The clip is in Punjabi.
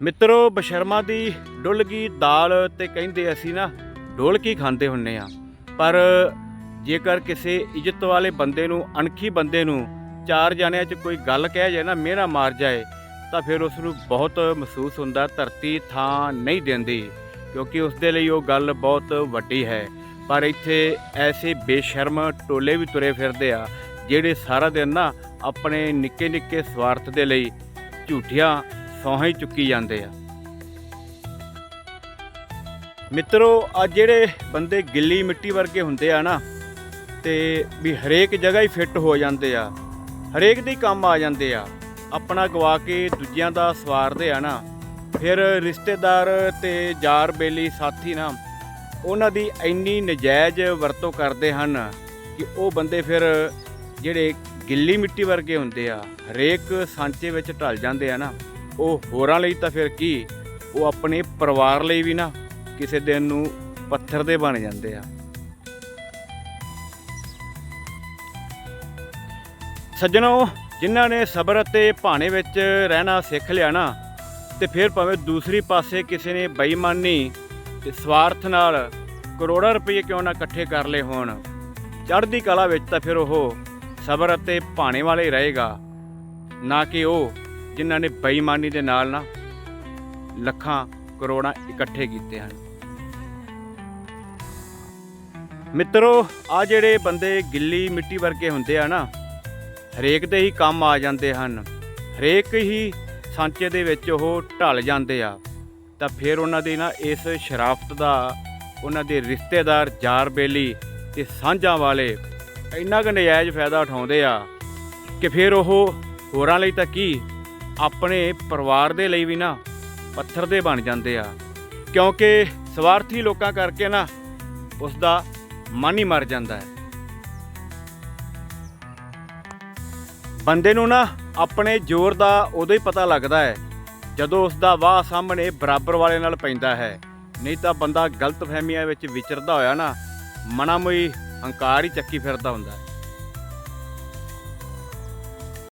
ਮਿੱਤਰੋ, ਬਸ਼ਰਮਾ ਦੀ ਡੁੱਲ ਗਈ ਦਾਲ ਤੇ ਕਹਿੰਦੇ ਅਸੀਂ ਨਾ ਢੋਲਕੀ ਖਾਂਦੇ ਹੁੰਨੇ ਆ। ਪਰ ਜੇਕਰ ਕਿਸੇ ਇੱਜ਼ਤ ਵਾਲੇ ਬੰਦੇ ਨੂੰ, ਅਣਖੀ ਬੰਦੇ ਨੂੰ ਚਾਰ ਜਾਣਿਆਂ 'ਚ ਕੋਈ ਗੱਲ ਕਹਿ ਜਾਏ ਨਾ ਮਿਹਣਾ ਮਾਰ ਜਾਏ, ਤਾਂ ਫਿਰ ਉਸ ਨੂੰ ਬਹੁਤ ਮਹਿਸੂਸ ਹੁੰਦਾ, ਧਰਤੀ ਥਾਂ ਨਹੀਂ ਦਿੰਦੀ, ਕਿਉਂਕਿ ਉਸ ਦੇ ਲਈ ਉਹ ਗੱਲ ਬਹੁਤ ਵੱਡੀ ਹੈ। ਪਰ ਇੱਥੇ ਐਸੇ ਬੇਸ਼ਰਮ ਟੋਲੇ ਵੀ ਤੁਰੇ ਫਿਰਦੇ ਆ, ਜਿਹੜੇ ਸਾਰਾ ਦਿਨ ਨਾ ਆਪਣੇ ਨਿੱਕੇ ਨਿੱਕੇ ਸਵਾਰਥ ਦੇ ਲਈ ਝੂਠੀਆਂ ਸੌਹਾਂ ਹੀ ਚੁੱਕੀ ਜਾਂਦੇ ਆ। ਮਿੱਤਰੋ ਆ ਜਿਹੜੇ ਬੰਦੇ ਗਿੱਲੀ ਮਿੱਟੀ ਵਰਗੇ ਹੁੰਦੇ ਆ ਨਾ, ਤੇ ਵੀ ਹਰੇਕ ਜਗ੍ਹਾ ਹੀ ਫਿੱਟ ਹੋ ਜਾਂਦੇ ਆ, ਹਰੇਕ ਦੇ ਕੰਮ ਆ ਜਾਂਦੇ ਆ, ਆਪਣਾ ਗਵਾ ਕੇ ਦੂਜਿਆਂ ਦਾ ਸਵਾਰਦੇ ਆ ਨਾ, ਫਿਰ ਰਿਸ਼ਤੇਦਾਰ ਤੇ ਯਾਰ ਬੇਲੀ ਸਾਥੀ ਨਾ, ਉਹਨਾਂ ਦੀ ਇੰਨੀ ਨਜਾਇਜ਼ ਵਰਤੋਂ ਕਰਦੇ ਹਨ ਕਿ ਉਹ ਬੰਦੇ ਫਿਰ ਜਿਹੜੇ ਗਿੱਲੀ ਮਿੱਟੀ ਵਰਗੇ ਹੁੰਦੇ ਆ, ਹਰੇਕ ਸਾਂਚੇ ਵਿੱਚ ਢਲ ਜਾਂਦੇ ਆ ਨਾ। ਉਹ ਹੋਰਾਂ ਲਈ ਤਾਂ ਫਿਰ ਕੀ? ਉਹ ਆਪਣੇ ਪਰਿਵਾਰ ਲਈ ਵੀ ਨਾ ਕਿਸੇ ਦਿਨ ਨੂੰ ਪੱਥਰ ਦੇ ਬਣ ਜਾਂਦੇ ਆ। ਸੱਜਣੋ, ਜਿਨ੍ਹਾਂ ਨੇ ਸਬਰ ਅਤੇ ਭਾਣੇ ਵਿੱਚ ਰਹਿਣਾ ਸਿੱਖ ਲਿਆ ਨਾ, ਤੇ ਫਿਰ ਭਾਵੇਂ ਦੂਸਰੀ ਪਾਸੇ ਕਿਸੇ ਨੇ ਬੇਈਮਾਨੀ ਤੇ ਸਵਾਰਥ ਨਾਲ ਕਰੋੜਾਂ ਰੁਪਏ ਕਿਉਂ ਨਾ ਇਕੱਠੇ ਕਰ ਲਏ ਹੋਣ, ਚੜ੍ਹਦੀ ਕਲਾ ਵਿੱਚ ਤਾਂ ਫਿਰ ਉਹ ਸਬਰ ਅਤੇ ਭਾਣੇ ਵਾਲੇ ਰਹੇਗਾ। ਨਾ ਕਿ ਉਹ ਜਿਨ੍ਹਾਂ ਨੇ ਬੇਈਮਾਨੀ ਦੇ ਨਾਲ ਨਾ ਲੱਖਾਂ ਕਰੋੜਾਂ ਇਕੱਠੇ ਕੀਤੇ ਹਨ। ਮਿੱਤਰੋ ਆ ਜਿਹੜੇ ਬੰਦੇ ਗਿੱਲੀ ਮਿੱਟੀ ਵਰਗੇ ਹੁੰਦੇ ਆ ਨਾ, ਹਰੇਕ ਦੇ ਹੀ ਕੰਮ ਆ ਜਾਂਦੇ ਹਨ। ਹਰੇਕ ਹੀ ਸਾਂਚੇ ਦੇ ਵਿੱਚ ਉਹ ਢਲ ਜਾਂਦੇ ਆ। ਤਾਂ ਫਿਰ ਉਹਨਾਂ ਦੀ ਨਾ ਇਸ ਸ਼ਰਾਫਤ ਦਾ, ਉਹਨਾਂ ਦੇ ਰਿਸ਼ਤੇਦਾਰ ਜਾਰ ਬੇਲੀ ਤੇ ਸਾਂਝਾਂ ਵਾਲੇ ਇੰਨਾ ਕੁ ਨਜਾਇਜ਼ ਫਾਇਦਾ ਉਠਾਉਂਦੇ ਆ ਕਿ ਫਿਰ ਉਹ ਹੋਰਾਂ ਲਈ ਤਾਂ ਕੀ ਆਪਣੇ ਪਰਿਵਾਰ ਦੇ ਲਈ ਵੀ ਨਾ ਪੱਥਰ ਦੇ ਬਣ ਜਾਂਦੇ ਆ। ਕਿਉਂਕਿ ਸਵਾਰਥੀ ਲੋਕਾਂ ਕਰਕੇ ਨਾ ਉਸ ਦਾ ਮਨ ਹੀ ਮਰ ਜਾਂਦਾ ਹੈ। ਬੰਦੇ ਨੂੰ ਨਾ ਆਪਣੇ ਜ਼ੋਰ ਦਾ ਉਦੋਂ ਹੀ ਪਤਾ ਲੱਗਦਾ ਹੈ, ਜਦੋਂ ਉਸ ਦਾ ਵਾਹ ਸਾਹਮਣੇ ਬਰਾਬਰ ਵਾਲੇ ਨਾਲ ਪੈਂਦਾ ਹੈ। ਨਹੀਂ ਤਾਂ ਬੰਦਾ ਗਲਤ ਫਹਿਮੀਆਂ ਵਿੱਚ ਵਿਚਰਦਾ ਹੋਇਆ ਨਾ, ਮਨਾਮੋਈ ਹੰਕਾਰ ਹੀ ਚੱਕੀ ਫਿਰਦਾ ਹੁੰਦਾ ਹੈ।